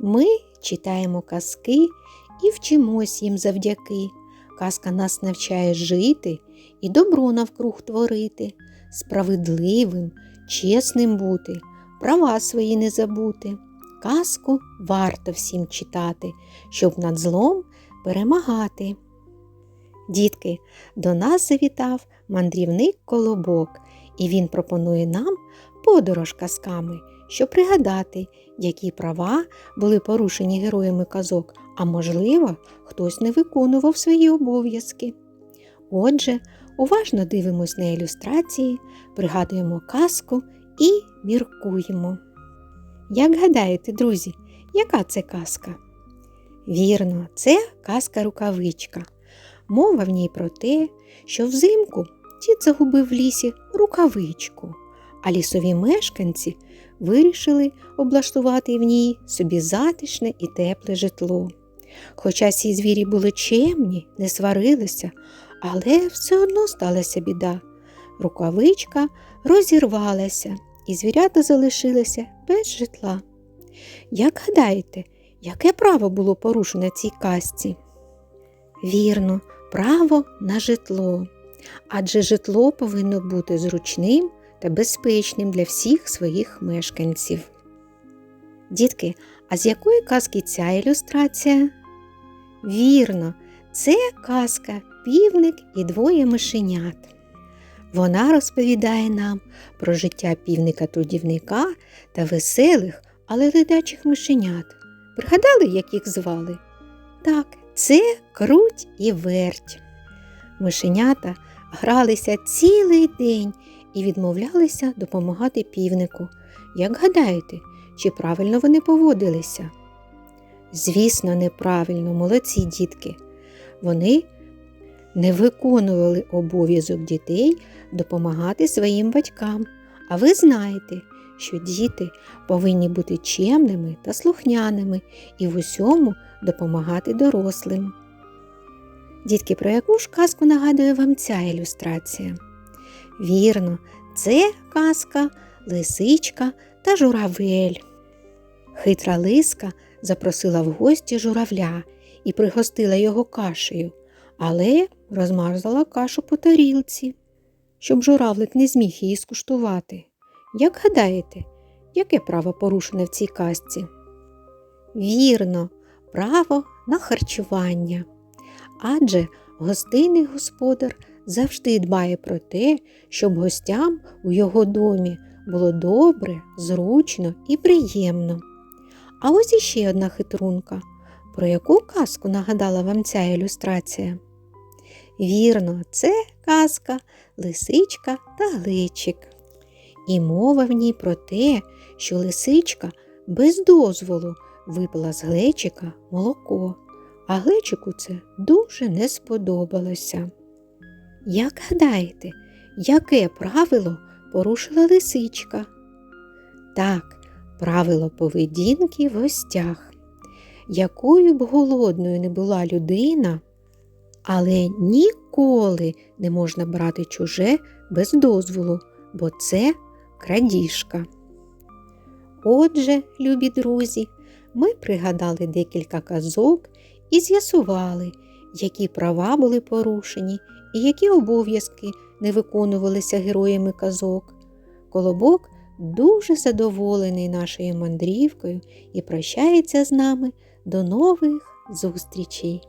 Ми читаємо казки і вчимось їм завдяки. Казка нас навчає жити і добро навкруг творити, справедливим, чесним бути, права свої не забути. Казку варто всім читати, щоб над злом перемагати. Дітки, до нас завітав мандрівник Колобок, і він пропонує нам подорож казками, щоб пригадати, які права були порушені героями казок, а можливо, хтось не виконував свої обов'язки. Отже, уважно дивимось на ілюстрації, пригадуємо казку і міркуємо. Як гадаєте, друзі, яка це казка? Вірно, це казка рукавичка. Мова в ній про те, що взимку дід загубив в лісі рукавичку, а лісові мешканці вирішили облаштувати в ній собі затишне і тепле житло. Хоча ці звірі були чемні, не сварилися, але все одно сталася біда. Рукавичка розірвалася, і звірята залишилися без житла. Як гадаєте, яке право було порушено цій казці? Вірно, право на житло. Адже житло повинно бути зручним та безпечним для всіх своїх мешканців. Дітки, а з якої казки ця ілюстрація? Вірно, це казка півник і двоє мишенят. Вона розповідає нам про життя півника-трудівника та веселих, але ледачих мишенят. Пригадали, як їх звали? Так, це круть і верть. Мишенята гралися цілий день і відмовлялися допомагати півнику. Як гадаєте, чи правильно вони поводилися? Звісно, неправильно, молодці дітки. Вони не виконували обов'язок дітей допомагати своїм батькам. А ви знаєте, що діти повинні бути чемними та слухняними і в усьому допомагати дорослим. Дітки, про яку ж казку нагадує вам ця ілюстрація? Вірно, це казка, лисичка та журавель. Хитра лиска запросила в гості журавля і пригостила його кашею, але розмазала кашу по тарілці, щоб журавлик не зміг її скуштувати. Як гадаєте, яке право порушене в цій казці? Вірно, право на харчування. Адже гостинний господар завжди дбає про те, щоб гостям у його домі було добре, зручно і приємно. А ось іще одна хитрунка. Про яку казку нагадала вам ця ілюстрація? Вірно, це казка, лисичка та глечик. І мова в ній про те, що лисичка без дозволу випила з глечика молоко, а глечику це дуже не сподобалося. Як гадаєте, яке правило порушила лисичка? Так, правило поведінки в гостях. Якою б голодною не була людина, але ніколи не можна брати чуже без дозволу, бо це крадіжка. Отже, любі друзі, ми пригадали декілька казок і з'ясували, які права були порушені і які обов'язки не виконувалися героями казок. Колобок дуже задоволений нашою мандрівкою і прощається з нами до нових зустрічей!